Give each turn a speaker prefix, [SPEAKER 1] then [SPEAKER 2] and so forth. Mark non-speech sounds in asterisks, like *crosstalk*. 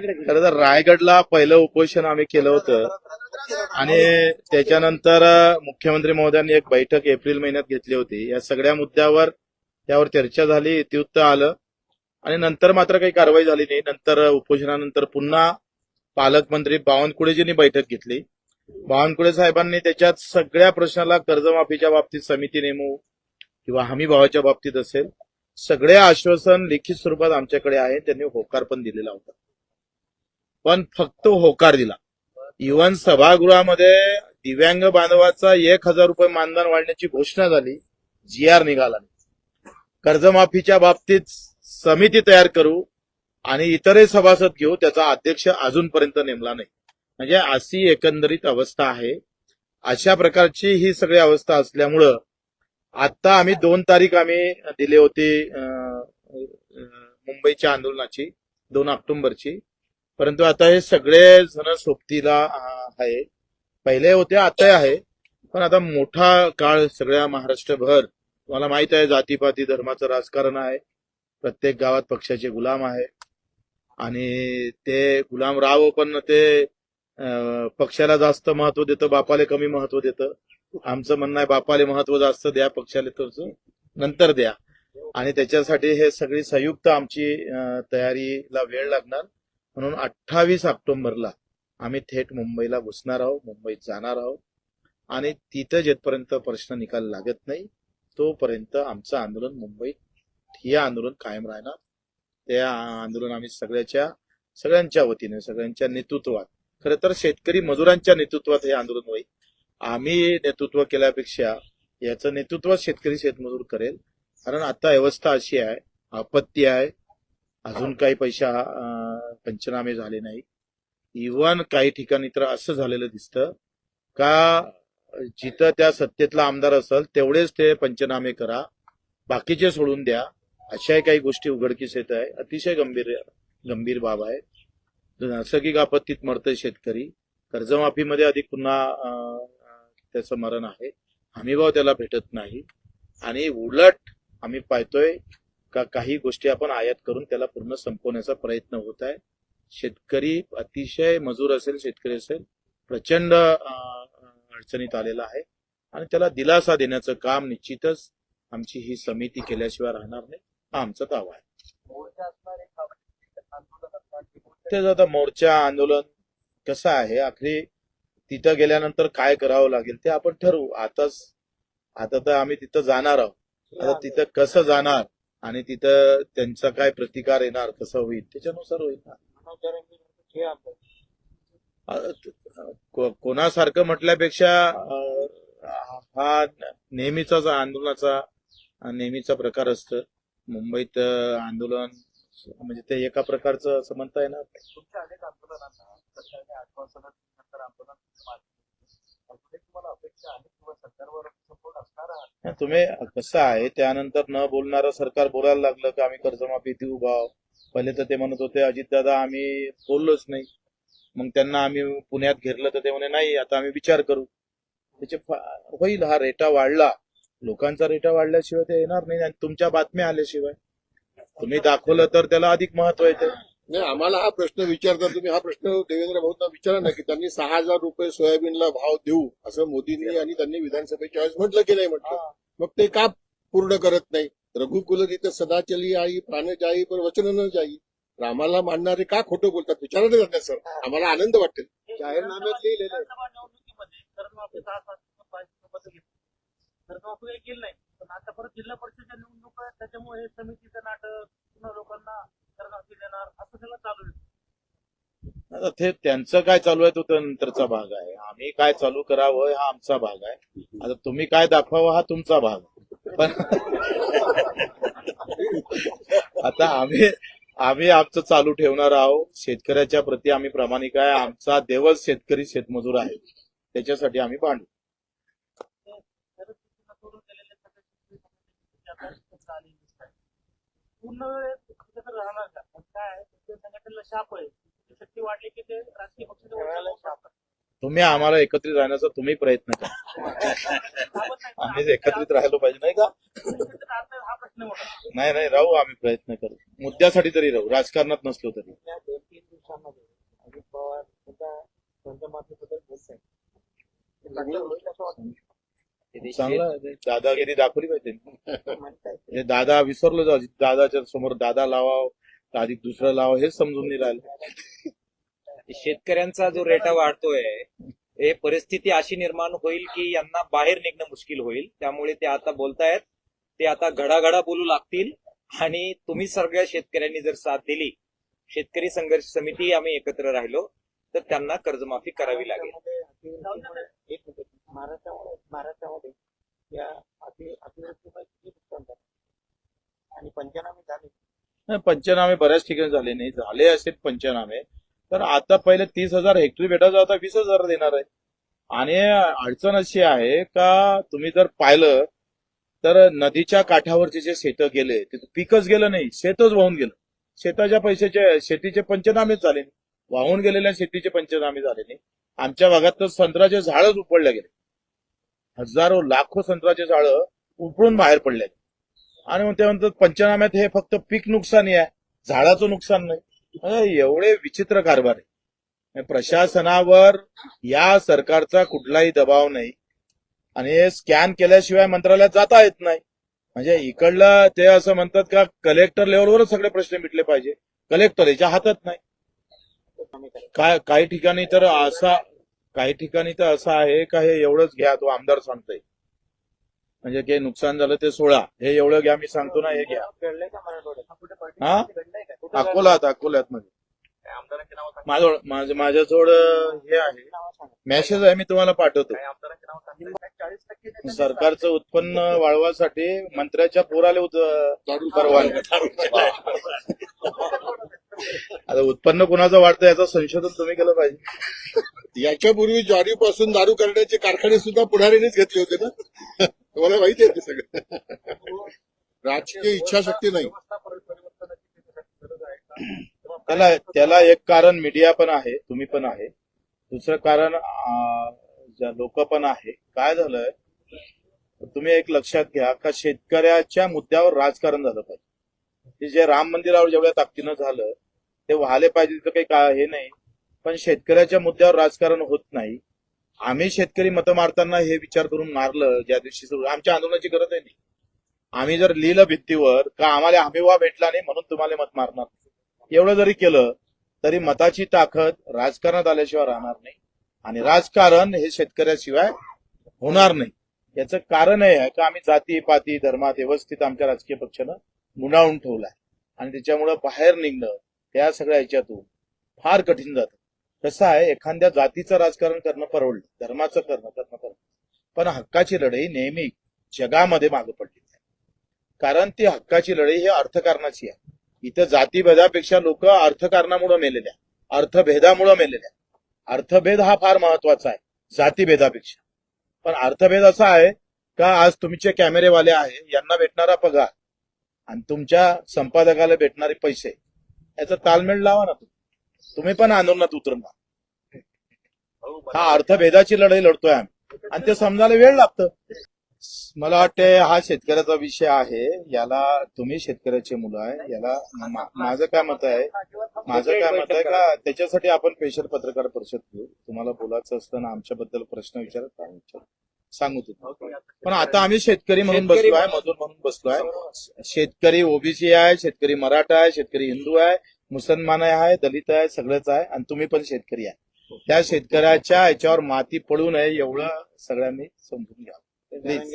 [SPEAKER 1] खरं तर रायगडला पहिलं उपोषण आम्ही केलं होतं. आणि त्याच्यानंतर मुख्यमंत्री महोदयांनी एक बैठक एप्रिल महिन्यात घेतली होती. या सगळ्या मुद्द्यावर त्यावर चर्चा झाली इतिवृत्त आलं. आणि नंतर मात्र काही कारवाई झाली नाही. नंतर उपोषणानंतर पुन्हा पालकमंत्री बावनकुळेजींनी बैठक घेतली. बावनकुळे साहेबांनी त्याच्यात सगळ्या प्रश्नाला कर्जमाफीच्या बाबतीत समिती नेमू किंवा हमी भावाच्या बाबतीत असेल सगळे आश्वासन लिखित स्वरूपात आमच्याकडे आहे. त्यांनी होकार पण दिलेला होता. पण फक्त होकार दिला. इव्हन सभागृहामध्ये दिव्यांग बांधवाचा एक हजार रुपये मानधन वाढण्याची घोषणा झाली जी आर निघाला कर्जमाफीच्या बाबतीत समिती तयार करू आणि इतरही सभासद घेऊ त्याचा अध्यक्ष अजूनपर्यंत नेमला नाही. म्हणजे अशी एकंदरीत अवस्था आहे. अशा प्रकारची ही सगळी अवस्था असल्यामुळं आता आम्ही दोन तारीख आम्ही दिली होती मुंबईच्या आंदोलनाची दोन ऑक्टोबरची. परंतु आता हे सगळे जण सोबतीला आहे. पहिले होते आता आहे. पण आता मोठा काळ सगळ्या महाराष्ट्रभर तुम्हाला माहीत आहे जातीपाती धर्माचं राजकारण आहे. प्रत्येक गावात पक्षाचे गुलाम आहे. आणि ते गुलाम राव पण ते पक्षाला जास्त महत्त्व देतं बापाले कमी महत्त्व देतं. आमचं म्हणणं आहे बापाले महत्त्व जास्त द्या पक्षाला थोडस नंतर द्या. आणि त्याच्यासाठी हे सगळी संयुक्त आमची तयारीला वेळ लागणार. म्हणून अठ्ठावीस ऑक्टोबरला आम्ही थेट मुंबईला घुसणार आहोत मुंबईत जाणार आहोत. आणि तिथं जेथपर्यंत प्रश्न निकाल लागत नाही तोपर्यंत आमचं आंदोलन मुंबईत हे आंदोलन कायम राहणार. ते आंदोलन आम्ही सगळ्याच्या सगळ्यांच्या वतीने सगळ्यांच्या नेतृत्वात खरं तर शेतकरी मजुरांच्या नेतृत्वात हे आंदोलन होईल. आम्ही नेतृत्व केल्यापेक्षा याचं नेतृत्व शेतकरी शेतमजूर करेल. कारण आता व्यवस्था अशी आहे आपत्ती आहे. अजून काही पैसा पंचनामे झाले नाही इव्हन काही ठिकाणी तर असं झालेलं दिसतं का जिथं त्या सत्तेतला आमदार असेल तेवढेच ते पंचनामे करा बाकीचे सोडून द्या. अशाही काही गोष्टी उघडकीस येत आहे. अतिशय गंभीर गंभीर बाब आहे. नैसर्गिक आपत्तीत मरतय शेतकरी. कर्जमाफीमध्ये अधिक पुन्हा त्याचं मरण आहे. हमीभाव त्याला भेटत नाही. आणि उलट आम्ही पाहतोय का काही गोष्टी आपण आयात करून त्याला पूर्ण संपवण्याचा प्रयत्न होत आहे. शेतकरी अतिशय मजूर असेल शेतकरी असेल प्रचंड अडचणीत आलेला आहे आणि त्याला दिलासा देण्याचं काम निश्चितच आमची ही समिती केल्याशिवाय राहणार नाही. हा आमचा दावा आहे. तेच आता मोर्चा आंदोलन कसं आहे आखरी तिथं गेल्यानंतर काय करावं लागेल ते आपण ठरवू. आताच आता तर आम्ही तिथं जाणार आहोत. आता तिथं कसं जाणार? आणि तिथं त्यांचा काय प्रतिकार येणार कसा होईल त्याच्यानुसार होईल ना. कोणासारखं म्हटल्यापेक्षा हा नेहमीचा आंदोलनाचा नेहमीचा प्रकार असत. मुंबईत आंदोलन म्हणजे ते एका प्रकारचं असं म्हणता येणार
[SPEAKER 2] अनेक आंदोलनांना
[SPEAKER 1] तुम्ही कसं आहे त्यानंतर न बोलणारं सरकार बोलायला लागलं की आम्ही कर्जमाफी देऊ भाव पहिले तर ते म्हणत होते अजितदादा आम्ही बोललोच नाही. मग त्यांना आम्ही पुण्यात घेरलं तर ते म्हणे नाही आता आम्ही विचार करू. त्याचे होईल हा रेटा वाढला. लोकांचा रेटा वाढल्याशिवाय ते येणार नाही आणि तुमच्या बातम्या आल्याशिवाय. तुम्ही दाखवलं तर त्याला अधिक महत्त्व येते.
[SPEAKER 3] नाही आम्हाला हा प्रश्न विचारता तुम्ही हा प्रश्न देवेंद्र भाऊंना विचारा ना की त्यांनी सहा हजार रुपये सोयाबीनला भाव देऊ असं मोदींनी आणि त्यांनी विधानसभेच्या वेळेस म्हटलं की नाही म्हटलं. मग ते का पूर्ण करत नाही? रघुकुल तिथं सदा चली आई प्राण जाई. पण वचन न जाई रामाला मानणारे का खोटं बोलतात? विचारा ना त्यांना सर. आम्हाला आनंद वाटेल. जाहीरनाम्यात लिहिलेलं आहे.
[SPEAKER 2] पण आता परत जिल्हा परिषदच्या निवडणूक आहेत त्याच्यामुळे हे समितीचं नाटक पुन्हा लोकांना कर्जमाफी देणार असं सगळं चालू आहे.
[SPEAKER 1] आता ते त्यांचं काय चालू आहे तो त्या नंतरचा भाग आहे. आम्ही काय चालू करावं हा आमचा भाग आहे. आता तुम्ही काय दाखवावं हा तुमचा भाग आहे. पण आता आम्ही आम्ही आमचं चालू ठेवणार आहोत. शेतकऱ्याच्या प्रती आम्ही प्रामाणिक आहे. आमचा देवच शेतकरी शेतमजूर आहे. त्याच्यासाठी आम्ही भांडू.
[SPEAKER 2] करता आली पूर्ण वेळ राहणार का? पण काय संघटनेला शाप आहे. शक्ती वाढली की ते राजकीय पक्ष शाप
[SPEAKER 1] तुम्ही आम्हाला एकत्रित राहण्याचा तुम्ही प्रयत्न करा. आम्ही एकत्रित राहिलो पाहिजे नाही का? नाही नाही राहू आम्ही प्रयत्न करू. मुद्द्यासाठी तरी राहू राजकारणात नसलो तरी.
[SPEAKER 2] अजित पवार
[SPEAKER 1] चांगला. दादागिरी दाखवली पाहिजे *laughs* हे दादा विसरलो जाऊ दादाच्या समोर दादा लावाव अधिक दुसरं लावाव हेच समजून नाही राहिलं. *laughs*
[SPEAKER 4] शेतकऱ्यांचा जो रेटा वाढतोय हे परिस्थिती अशी निर्माण होईल की यांना बाहेर निघणं मुश्किल होईल. त्यामुळे ते आता बोलतायत ते आता घडाघडा बोलू लागतील आणि तुम्ही सगळ्या शेतकऱ्यांनी जर साथ दिली शेतकरी संघर्ष समिती आम्ही एकत्र राहिलो तर त्यांना कर्जमाफी करावी लागेल.
[SPEAKER 2] महाराष्ट्रामध्ये महाराष्ट्रामध्ये या अति अतिवृष्टीमुळे नुकसान झालं. आणि पंचनामे झाले.
[SPEAKER 1] नाही, पंचनामे बऱ्याच ठिकाणी झाले नाही. झाले असेल पंचनामे तर आता पहिले तीस हजार हेक्टरी भेटायचं आता वीस हजार देणार आहे. आणि अडचण अशी आहे का तुम्ही जर पाहिलं तर नदीच्या काठावरचे जे शेतं गेले तिथं पिकच गेलं नाही. शेतच वाहून गेलं. शेताच्या पैशाचे शेतीचे पंचनामेच झाले नाही. वाहून गेलेल्या शेतीचे पंचनामे झाले नाही. आमच्या भागात तर संत्र्याचे झाडच उपडले गेले. हजारो लाखो संत्र्याचे झाड उपळून बाहेर पडले आणि मग ते म्हणतात पंचनाम्यात हे फक्त पीक नुकसानी आहे. झाडाचं नुकसान नाही. एवढे विचित्र कारभार आहे. प्रशासनावर या सरकारचा कुठलाही दबाव नाही. आणि हे स्कॅन केल्याशिवाय मंत्रालयात जाता येत नाही. म्हणजे इकडलं ते असं म्हणतात का कलेक्टर लेवलवरच सगळे प्रश्न मिटले पाहिजे. कलेक्टर याच्या हातात नाही. काय काही ठिकाणी तर असा काही ठिकाणी तर असं आहे का हे एवढंच घ्या तो आमदार सांगतोय. म्हणजे काही नुकसान झालं ते सोळा हे एवढं घ्या मी सांगतो ना हे घ्या. हा?
[SPEAKER 2] कुठे
[SPEAKER 1] अकोल्यात अकोल्यात मध्ये
[SPEAKER 2] काय आमदारांची नावं सांगा.
[SPEAKER 1] माझं माझं माझ्याजवळ हे आहे. मेसेज आहे मी तुम्हाला पाठवतो. सरकारचं उत्पन्न वाढवासाठी मंत्र्याच्या पोराले परवानगी. *laughs* आता उत्पन्न कुणाचं वाढतं याचं संशोधन तुम्ही केलं पाहिजे.
[SPEAKER 3] याच्यापूर्वी ज्वारीपासून दारू करण्याचे कारखाने सुद्धा पुढारीनेच घेतले होते ना? तुम्हाला माहिती आहे ते सगळं. राजकीय इच्छाशक्ती नाही.
[SPEAKER 1] त्याला त्याला एक कारण मीडिया पण आहे तुम्ही पण आहे. दुसरं कारण लोक पण आहे काय झालंय? तुम्ही एक लक्षात घ्या का शेतकऱ्याच्या मुद्द्यावर राजकारण झालं पाहिजे. जे राम मंदिरावर जेवढ्या ताकदीनं झालं ते व्हायला पाहिजे तिथं काही का हे नाही. पण शेतकऱ्याच्या मुद्द्यावर राजकारण होत नाही. आम्ही शेतकरी मतं मारताना हे विचार करून मारलं ज्या दिवशी आमच्या आंदोलनाची गरज आहे नाही. आम्ही जर लिहिलं भित्तीवर का आम्हाला हमीवा भेटला नाही म्हणून तुम्हाला मत मारणार? एवढं जरी केलं तरी मताची ताकद राजकारणात आल्याशिवाय राहणार नाही. आणि राजकारण हे शेतकऱ्याशिवाय होणार नाही. याचं कारण हे आहे का आम्ही जाती पाती धर्मात व्यवस्थित आमच्या राजकीय पक्षानं गुणावून ठेवलाय. आणि त्याच्यामुळं बाहेर निघणं त्या सगळ्या ह्याच्यातून फार कठीण जात. कसं आहे एखाद्या जातीचं राजकारण करणं परवडलं धर्माचं करणं करणं करणं. पण हक्काची लढाई नेहमी जगामध्ये मागे पडली कारण ती हक्काची लढाई ही अर्थकारणाची आहे. इथं जातीभेदापेक्षा लोक अर्थकारणामुळे मेलेल्या अर्थभेदामुळे मेलेल्या अर्थभेद हा फार महत्त्वाचा आहे जातीभेदापेक्षा. पण अर्थभेद असा आहे का आज तुमचे कॅमेरेवाले आहे यांना भेटणारा पगार आणि तुमच्या संपादकाला भेटणारे पैसे याचा तालमेळ लावा ना तुम्ही. पण आंदोलनात उतरणार हा अर्थभेदाची लढाई लढतोय आम्ही. आणि ते समजायला वेळ लागतं. मला वाटते हा शेतकऱ्याचा विषय आहे. याला तुम्ही शेतकऱ्याचे मुलं आहे. याला माझं काय मत आहे? माझं काय मत आहे का? त्याच्यासाठी आपण पेशर पत्रकार परिषद घेऊ. तुम्हाला बोलायचं असताना आमच्याबद्दल प्रश्न विचारत काय विचार. सांगू तुम्ही. पण आता आम्ही शेतकरी म्हणून बसलो आहे मजूर म्हणून बसलो आहे शेतकरी ओबीसी आहे शेतकरी मराठा आहे शेतकरी हिंदू आहे मुसलमान आहे दलित आहे सगळंच आहे आणि तुम्ही पण शेतकरी आहे. त्या शेतकऱ्याच्या याच्यावर माती पडू नये एवढं सगळ्यांनी समजून घ्या प्लीज